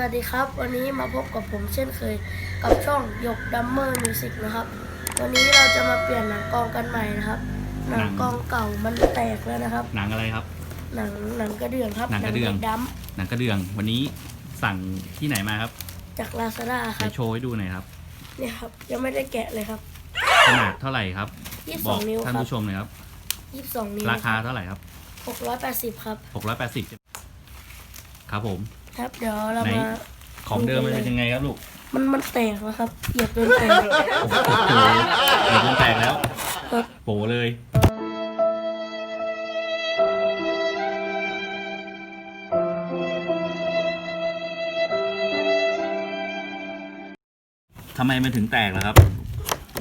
วัสดีครับ วันนี้มาพบกับผมเช่นเคย กับช่องหยกดัมเมอร์มิวสิกนะครับ วันนี้เราจะมาเปลี่ยนหนังกองกันใหม่นะครับ หนังกองเก่ามันแตกแล้วนะครับ หนังอะไรครับ หนังหนังกระเดื่องครับหนังกระเดื่อง ดัมหนังกระเดื่อง วันนี้สั่งที่ไหนมาครับจากลาซาด้าคไปรับโชว์ให้ดูหน่อยครับ เนี่ยครับ ยังไม่ได้แกะเลยครับ ขนาดเท่าไหร่ครับ ยี่สิบอกสองนิ้วท่านครับผู้ชมหน่อยครับ ยี่สิบสองนิ้วราคาเท่าไหร่ครับ หกร้อยแปดสิบครับ 680ครับผม ครับเดี๋ยวเราไหนมาของเดิมมันเป็นยังไงครับลูกมันมันแตกแล้วครับเหยียบจนแตกโอ้โหเดี๋ยวมันแตกแล้วครับโปเลย ทำไมมันถึงแตกล่ะครับ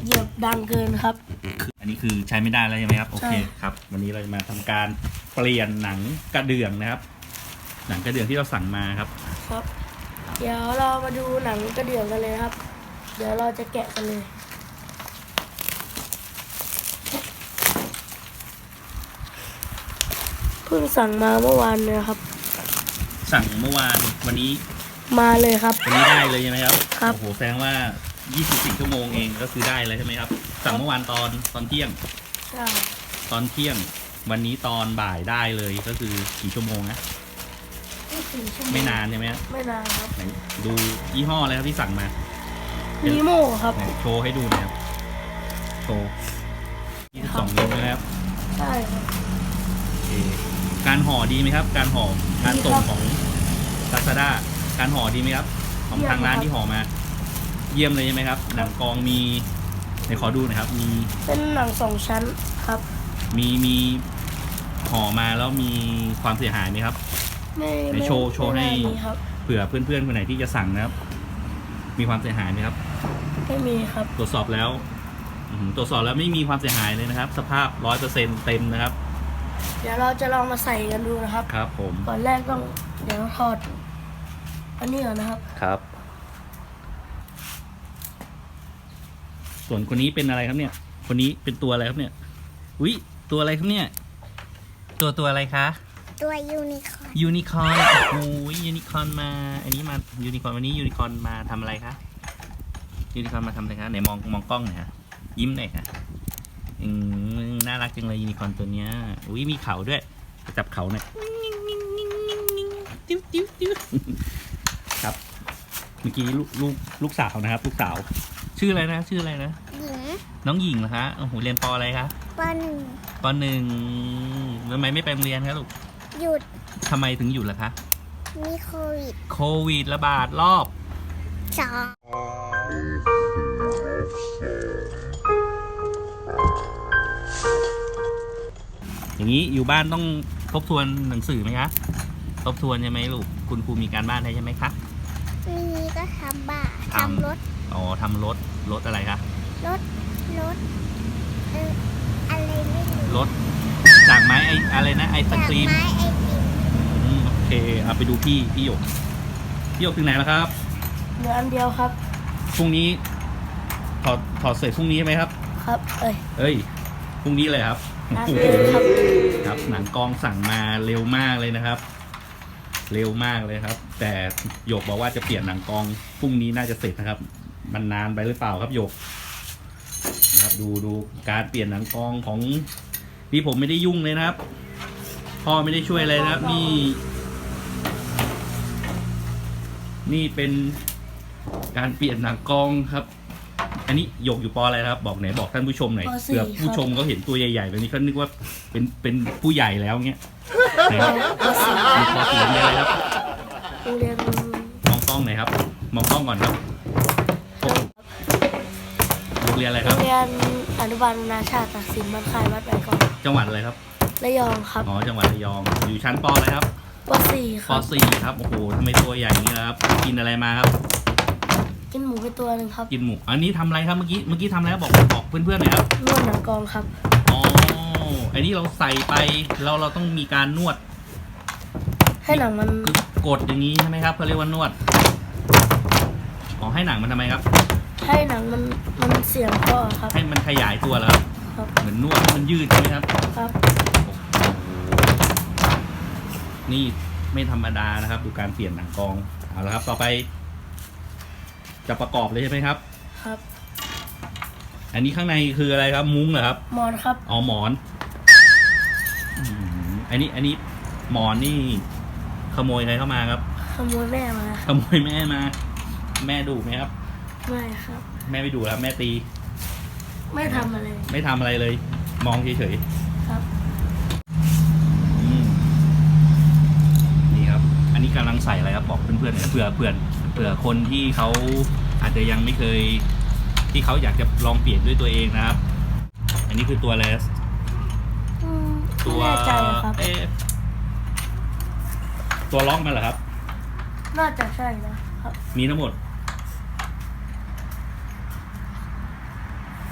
เหยียบดังเกินครับคืออันนี้คือใช้ไม่ได้แล้วใช่ไหมครับ โอเคใช่ ครับ วันนี้เราจะมาทำการเปลี่ยนหนังกระเดื่องนะครับ หนังกระเดื่องที่เราสั่งมาครับ ครับ เดี๋ยวเรามาดูหนังกระเดื่องกันเลยครับ เดี๋ยวเราจะแกะกันเลย เพิ่งสั่งมาเมื่อวานเลยครับ สั่งเมื่อวานวันนี้มาเลยครับ วันนี้ได้เลยใช่ไหมครับครับ โอ้โหแสดงว่า 24 ชั่วโมงเองก็คือได้เลยใช่ไหมครับ สั่งเมื่อวานตอนตอนเที่ยง ใช่ตอนเที่ยง วันนี้ตอนบ่ายได้เลยก็คือกี่ชั่วโมงนะ ไม่ถึงชั่วโมงไม่นานใช่ไหมครับไม่นานครับไหนดูยี่ห้ออะไรครับที่สั่งมานีโมครับ ไหนโชว์ให้ดูหน่อยครับ โชว์22นิ้วนะครับใช่ครับ โอเคการห่อดีไหมครับ การห่อการส่งของ Lazada การห่อดีไหมครับ ของทางร้านที่ห่อมา เยี่ยมเลยใช่ไหมครับ หนังกองมีไหนขอดูหน่อยครับ มีเป็นหนังสองชั้นครับ มีมีห่อมาแล้วมีความเสียหายไหมครับ ไม่ไหนไม่โชว์โชว์ให้ไม่น่ามีครับ เผื่อเพื่อนๆคนไหนที่จะสั่งนะครับ มีความเสียหายไหมครับ ไม่มีครับ ตรวจสอบแล้วอื้อหือตรวจสอบแล้วไม่มีความเสียหายเลยนะครับ สภาพร้อยเปอร์เซ็นเต็มนะครับ เดี๋ยวเราจะลองมาใส่กันดูนะครับ ครับผมก่อนแรกต้องเดี๋ยวถอด อันนี้ก่อนนะครับ ครับ ส่วนคนนี้เป็นอะไรครับเนี่ย คนนี้เป็นตัวอะไรครับเนี่ย อุ้ยตัวอะไรครับเนี่ย ตัวตัวอะไรคะ ตัวยูนิคอร์นยูนิคอร์นโอ้ยยูนิคอร์นมา อันนี้มายูนิคอร์นวันนี้ยูนิคอร์นมาทำอะไรคะยูนิคอร์นมาทำอะไรคะไหนมองมองกล้องหน่อยฮะยิ้มหน่อยค่ะอืมน่ารักจังเลยยูนิคอร์นตัวเนี้ยอุ้ยมีเขาด้วยจับเขาหน่อยติ้วติ้วติ้วครับ เมื่อกี้ลูกลูกลูกสาวนะครับ ลูกสาว ชื่ออะไรนะ ชื่ออะไรนะ หญิงน้องหญิงเหรอคะโอ้โหเรียนปออะไรคะปหนึ่งปหนึ่งทำไมไม่ไปโรงเรียนคะลูก หยุดทำไมถึงหยุดล่ะคะ มีโควิดโควิดระบาดรอบ สองอย่างนี้อยู่บ้านต้องทบทวนหนังสือไหมคะ ทบทวนใช่ไหมลูก คุณครูมีการบ้านให้ใช่ไหมคะ มีก็ทำบ้าทำ ทำรถอ๋อทำรถรถอะไรคะ รถรถเอออะไรไม่รู้รถจากไม้ไออะไรนะไอศจากครีมไม้ไอติมอืมโอเคเอาไปดูพี่พี่หยกพี่หยกถึงไหนแล้วครับเหลืออันเดียวครับพรุ่งนี้ถอดถอดเสร็จพรุ่งนี้ใช่ไหมครับ ครับ เอ้ยเอ้ยพรุ่งนี้เลยครับนะโอ้โหครับครับหนังกองสั่งมาเร็วมากเลยนะครับ เร็วมากเลยครับ แต่หยกบอกว่าจะเปลี่ยนหนังกองพรุ่งนี้น่าจะเสร็จนะครับ มันนานไปหรือเปล่าครับหยกนะครับดูดูการเปลี่ยนหนังกองของ นี่ผมไม่ได้ยุ่งเลยนะครับ พ่อไม่ได้ช่วยอะไรนะครับ นี่ นี่เป็นการเปลี่ยนหนังกองครับ อันนี้หยกอยู่ปออะไรนะครับ บอกไหนบอกท่านผู้ชมหน่อยปสี่เผื่อผู้ชมเขาเห็นตัวใหญ่ๆแบบนี้เขานึกว่าเป็นเป็นผู้ใหญ่แล้วเงี้ยไหนครับปสี่มีปอสีมีอะไรครับ โรงเรียนมองกล้องหน่อยครับ มองกล้องก่อนครับโรง เรียนอะไรคโรรับ งเรียนอนุบาลนานาชาติตักสินบ้านค่ายวัดไบก่อนจังหวัดอะไรครับระยองครับอ๋อจังหวัดระยอง อยู่ชั้นปออะไรครับปสี่คปรับ สี่ครับโอ้โหทำไมตัวใหญ่อย่างนี้ล่ะครับ กินอะไรมาครับ กินหมูไปตัวหนึ่งครับกินหมูอันนี้ทำอะไรครับเมื่อกี้เมื่อกี้ทำอะไรครับบอกบอกเพื่อนๆหน่อยครับนวดหนังกองครับ อ๋ออันนี้เราใส่ไปแล้วเราต้องมีการนวดให้หนังมันคือกดอย่างนี้ใช่ไหมครับเขาเรียกว่านวดอ๋อให้หนังมันทำไมครับ ให้หนังมันมันเสียงคอครับ ให้มันขยายตัวเหรอครับครับ เหมือนนวดให้มันยืดใช่ไหมครับ ครับ นี่ไม่ธรรมดานะครับ ดูการเปลี่ยนหนังกอง เอาละครับ ต่อไป จะประกอบเลยใช่ไหมครับ ครับ อันนี้ข้างในคืออะไรครับ มุ้งเหรอครับ หมอนครับ อ๋อหมอนอืมอันนี้อันนี้หมอนนี่ ขโมยใครเข้ามาครับ ขโมยแม่มา ขโมยแม่มา แม่ดุไหมครับ ไม่ครับ แม่ไม่ดุครับแม่ตี ไม่ทำอะไรไม่ทำอะไรเลย มองเฉยครับ ๆอืมนี่ครับ อันนี้กำลังใส่อะไรครับบอกเพื่อนๆหน่อยเผื่อเพื่อนเผื่อคนที่เขาอาจจะยังไม่เคย ที่เขาอยากจะลองเปลี่ยนด้วยตัวเองนะครับ อันนี้คือตัวอะไรอืมตัวไม่แน่ใจครับ เอ๊ะตัวล็อกมันเหรอครับ น่าจะใช่นะครับ มีทั้งหมด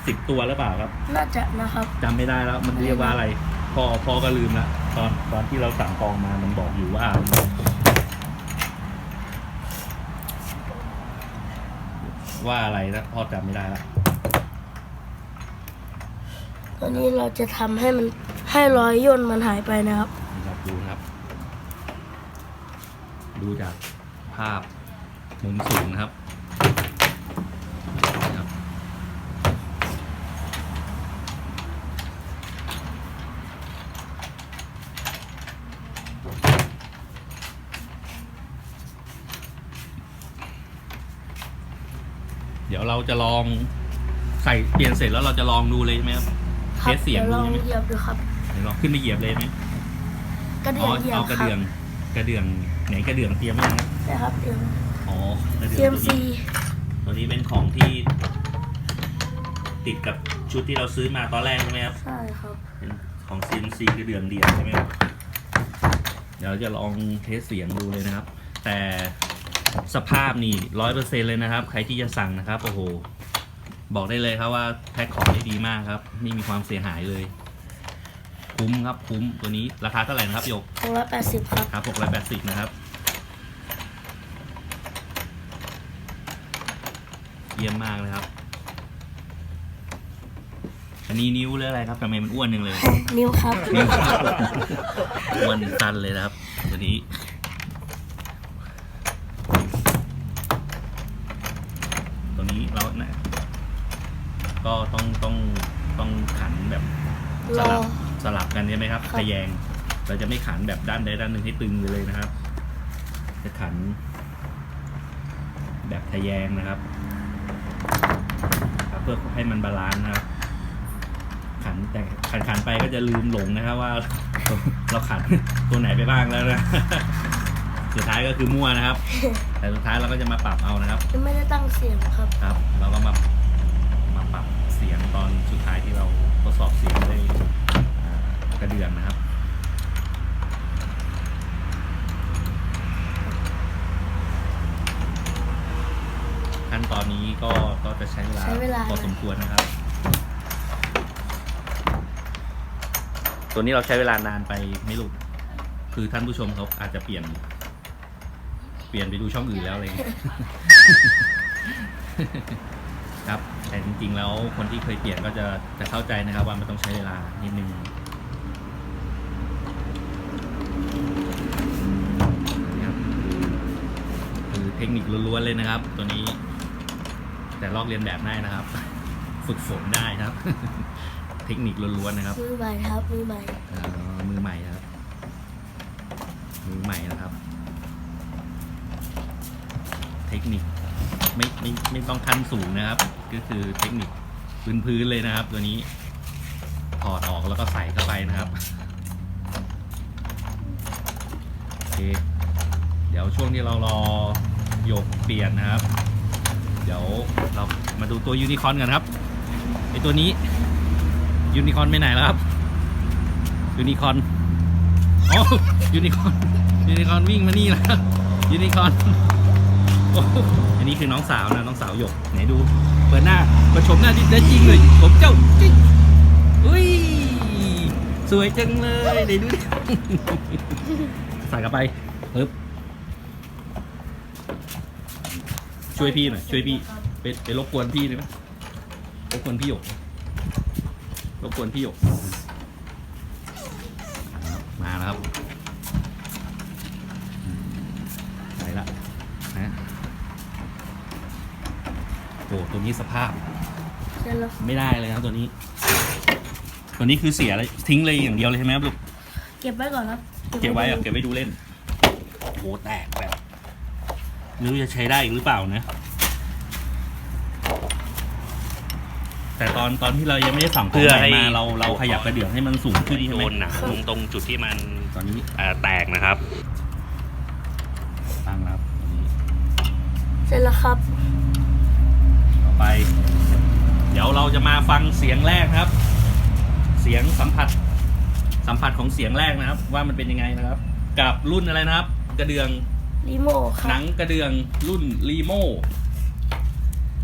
สิบตัวหรือเปล่าครับน่าจะนะครับ จำไม่ได้แล้ว มันเรียกว่าอะไรพ่อพ่อก็ลืมละตอนตอนที่เราสั่งกองมามันบอกอยู่ว่า ว่าอะไรนะพ่อจำไม่ได้ละตอนนี้เราจะทำให้มันให้รอยย่นมันหายไปนะครับ นะครับดูนะครับ ดูจากภาพมุมสูงนะครับนะครับ ดี๋ยวเราจะลองใส่เปลี่ยนเสร็จแล้วเราจะลองดูเลยใช่ไหมครับครัเทสเสียงเดี๋ยวลดูองใช่ไหมเหยียบดูครับเดี๋ยวลองขึ้นไปเหยียบเลยไหมกระเดื่อ๋อองเหยียบเอากระครัเดื่องกระเดื่องไหนกระเดื่องเตรียมไว้ยังครับนะครับเดี๋ยวอ๋อกระเดื่องเซียมตัวซีนี้ตัวนี้เป็นของที่ ติดกับชุดที่เราซื้อมาตอนแรกใช่ไหมครับ ใช่ครับเป็นของ CNC กระเดื่องเดียวใช่ไหมครับ เดี๋ยวเราจะลองเทสเสียงดูเลยนะครับ แต่ สภาพนี่ร้อยเปอร์เซ็นเลยนะครับ ใครที่จะสั่งนะครับ โอ้โห บอกได้เลยครับว่าแพ็คของได้ดีมากครับ ไม่มีความเสียหายเลย คุ้มครับคุ้มตัวนี้ราคาเท่าไหร่นะครับโยกหกร้อยแปดสิบครับครับ680นะครับ เยี่ยมมากเลยครับ อันนี้นิ้วหรืออะไรครับทำไมมันอ้วนนึงเลย นิ้วครับ นิ้วอ้วนตันเลยนะครับ ตัวนี้ ตัวนี้เรานะ ก็ต้องต้องต้องขันแบบรสอลับสลับกันใช่ไหมครับครับทะแยงเราจะไม่ขันแบบด้านใดด้านหนึ่งให้ตึงไปเลยนะครับ จะขัน แบบทะแยงนะครับครับ เพื่อให้มันบาลานซ์นะครับ ขันแต่ขันขันไปก็จะลืมหลงนะครับว่า เราขันตัวไหนไปบ้างแล้วนะ สุดท้ายก็คือมั่วนะครับ แต่สุดท้ายเราก็จะมาปรับเอานะครับ ยังไม่ได้ตั้งเสียงครับ ครับ เราก็มามาปรับเสียงตอนสุดท้ายที่เราทดสอบเสียงด้วยอ่ากระเดื่องนะครับขั้นตอนนี้ก็ก็จะใช้เวลาใช้เวลาพอสมควรนะครับ ตัวนี้เราใช้เวลานานไปไม่รู้คือท่านผู้ชมเขาอาจจะเปลี่ยน เปลี่ยนไปดูช่องอื่นแล้วอะไรอย่างเงี้ยครับ แต่จริงๆ แล้วคนที่เคยเปลี่ยนก็จะจะเข้าใจนะครับว่ามันต้องใช้เวลานิดนึงนะครับคือเทคนิคล้วนๆเลยนะครับ ตัวนี้ แต่ลอกเรียนแบบได้นะครับ ฝึกฝนได้ครับ เทคนิคล้วนๆนะครับมือใหม่ครับมือใหม่เอ่อมือใหม่นะครับมือใหม่นะครับ เทคนิคไม่ไม่ไม่ต้องขั้นสูงนะครับ ก็คือเทคนิคพื้นๆเลยนะครับ ตัวนี้ถอดออกแล้วก็ใส่เข้าไปนะครับโอเคเดี๋ยวช่วงที่เรารอโยกเปลี่ยนนะครับ เดี๋ยวเรามาดูตัวยูนิคอนกันครับไอตัวนี้ยูนิคอนไปไหนแล้วครับยูนิคอนอ๋อยูนิคอนยูนิคอนวิ่งมานี่แล้วยูนิคอนอันนี้คือน้องสาวนะน้องสาวหยกไหนดู ปิดหน้าประชมหน้าที่ได้จริงเลยผมเจ้าจริงอุ้ยสวยจังเลยเดี๋ยวดูดิใส่กลับไปปึ๊บช่วยพี่หน่อยช่วยพี่ไปไปรบกวนพี่ได้ไหมรบกวนพี่หยกรบกวนพี่หยก มาแล้วครับใส่ละไหน อ้ ตัวนี้สภาพ เสร็จแล้วไม่ได้เลยครับตัวนี้ ตัวนี้คือเสียเลยทิ้งเลยอย่างเดียวเลยใช่ไหมครับลูก เก็บไว้ก่อนครับเก็บไว้อะเก็บไว้ดูเล่น โอ้โหแตกแบบไม่รู้จะใช้ได้อีกหรือเปล่านะ แต่ตอนตอนที่เรายังไม่ได้สั่งของเพื่อใหม่ให้ มาเราเราขยับกระเดื่องให้มันสูงขึ้นใช่โดไหมนหนังลงตรงจุดที่มันตอนนี้เอ่อแตกนะครับ ตั้งแล้วครับตอนนี้เสร็จแล้วครับต่อ ไป เดี๋ยวเราจะมาฟังเสียงแรกครับ เสียงสัมผัส สัมผัสของเสียงแรกนะครับ ว่ามันเป็นยังไงนะครับ กับรุ่นอะไรนะครับ กระเดืองรีโมคหรันับงกระเดืองรุ่นรีโม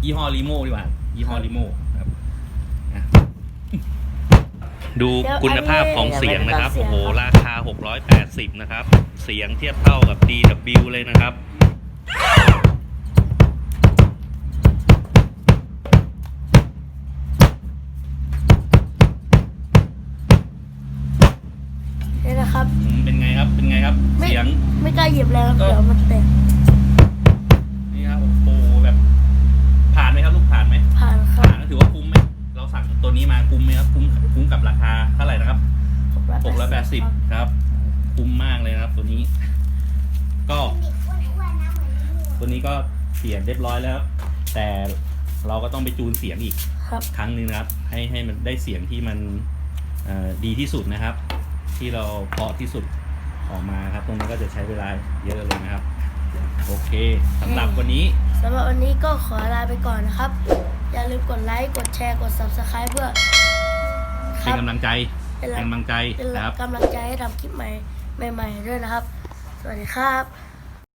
ยี่ห้อรีโมดีกว่ายี่ห้อรีโมครับนะดูคุณภาพของเสียงนะครับ โอ้โห ราคา 680 นะครับ เสียงเทียบเท่ากับ DW เลยนะครับ เป็นไงครับเป็นไงครับ ไม่ เสียง ไม่กล้าหยิบแล้วครับเออเดี๋ยวมันแตกนี่ครับ โอ้โหแบบ ผ่านไหมครับ ลูกผ่านไหม ผ่านครัผ่าบนก็ถือว่าคุ้มไหม เราสั่งตัวนี้มาคุ้มไหมครับ คุ้ม คุ้มกับราคาเท่าไหร่นะครับ หกร้อยแปดสิบครับ คุ้มมากเลยนะครับ ตัวนี้ ก็ ตัวนี้ก็เสียงเรียบร้อยแล้ว แต่เราก็ต้องไปจูนเสียงอีก ครับ ครั้งหนึ่งนะครับให้ให้มันได้เสียงที่มันเอ่อดีที่สุดนะครับ ที่เราเพาะที่สุด ออกมาครับ ตรงนี้ก็จะใช้เวลาเยอะเลยนะครับ โอเคสำหรับวันนี้สำหรับวันนี้ก็ขอลาไปก่อนนะครับ อย่าลืมกดไลค์กดแชร์กด subscribe เพื่อคเป็นรับกำลังใจเป็นเป็นกำลังใจเป็นนะครับกำลังใจให้ทำคลิปใหม่ใหม่ ๆ ด้วยนะครับ สวัสดีครับ